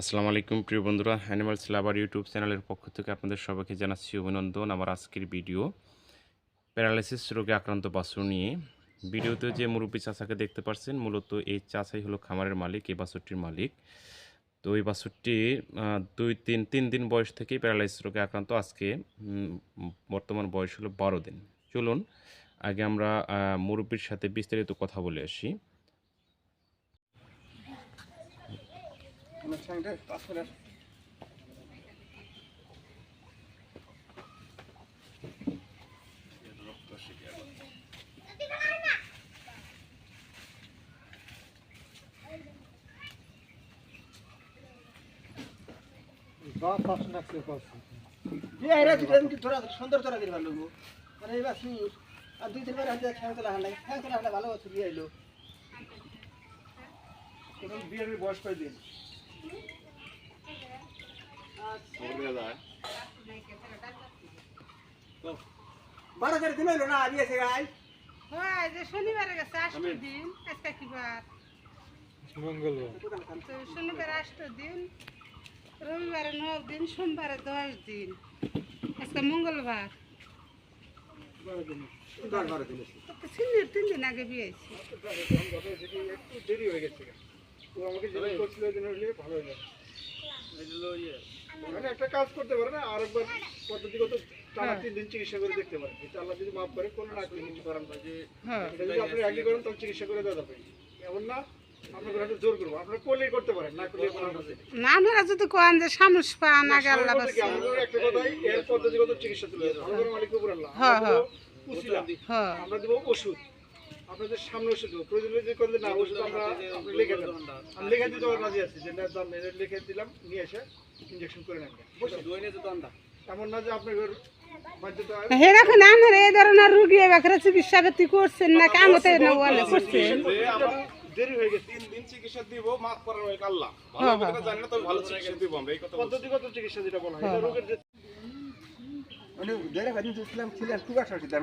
আসসালামু আলাইকুম, প্রিয় বন্ধুরা। অ্যানিমালস লাভার ইউটিউব চ্যানেলের পক্ষ থেকে আপনাদের সবাইকে জানাচ্ছি অভিনন্দন আমার আজকের ভিডিও। প্যারালাইসিস রোগে আক্রান্ত বাছুর নিয়ে। ভিডিওতে যে মুরব্বী চাচাকে দেখতে পাচ্ছেন মূলত এই চাচাই হলো খামারের মালিক, এই বাছুরটির মালিক। তো এই বাছুরটি দুই তিন তিন দিন বয়স থেকেই প্যারালাইসিস রোগে আক্রান্ত। আজকে বর্তমান বয়স হলো বারো দিন। চলুন, আগে আমরা মুরব্বীর সাথে বিস্তারিত কথা বলে আসি। সঙ্গে পাঁচ করে আস। সুন্দর তোরা দিন ভালো মানে এবার সুর আর দুই তিনবার হাতে খ্যাং তোলা হান্ডাই খ্যাং তোলা হান্ডাই ভালো ছবি আইলো এখন বিয়ের বয়স কয় দিন বারো তেরো দিন হইল না দিয়েছে গাই। হয় যে শনিবারে গেছে আষ্ট দিন আজকে কি বার? তো শনিবারে আষ্ট দিন রবিবারে ন দিন সোমবারে দশ দিন। আজকে মঙ্গলবার। বারো দিন দশ বারো দিন তো তো তিন দিন তিন দিন আগে বিয়েছি একটু দেরি হয়ে গেছে। ও আমাকে যেটা করছিল ওই দিন ভালো হয়ে মানে একটা কাজ করতে পারে না আরেকবার পদ্ধতিগত টানা হ্যাঁ। তিন দিন চিকিৎসা করে দেখতে পারে। আল্লাহ যদি মাফ করে কোনো না কিছু করার না যে হ্যাঁ। এটা যদি আপনি আগে করেন তাহলে চিকিৎসা করে দেওয়া যাবে। এমন না আপনাকে একটু জোর করব। আপনার যদি যে সামস পান আগে আল্লাহ। চিকিৎসা আমরা দেবো ওষুধ। আপনাদের সামনে ওষুধ দেবো প্রয়োজন করলে না ওষুধ আমরা লিখে দেন আমি লিখে দিতে আমার রাজি আছি যে না দাম এর লিখে দিলাম নিয়ে এসে ইঞ্জেকশন করে নেন। এমন না যে আপনার হে রাখুন এই ধরনের রুগী এবার চিকিৎসা পাতি করছেন না কামতে না বলে করছেন। দেরি হয়ে গেছে। তিন দিন চিকিৎসা দিব মাফ করার ওই আল্লাহ ভালো হ্যাঁ, কথাটা জানি না তবে ভালো চিকিৎসা দিব আমরা এই কথা পদ্ধতিগত চিকিৎসা যেটা বলা হয় এটা রোগের যে মানে ছিলেন খুব একটা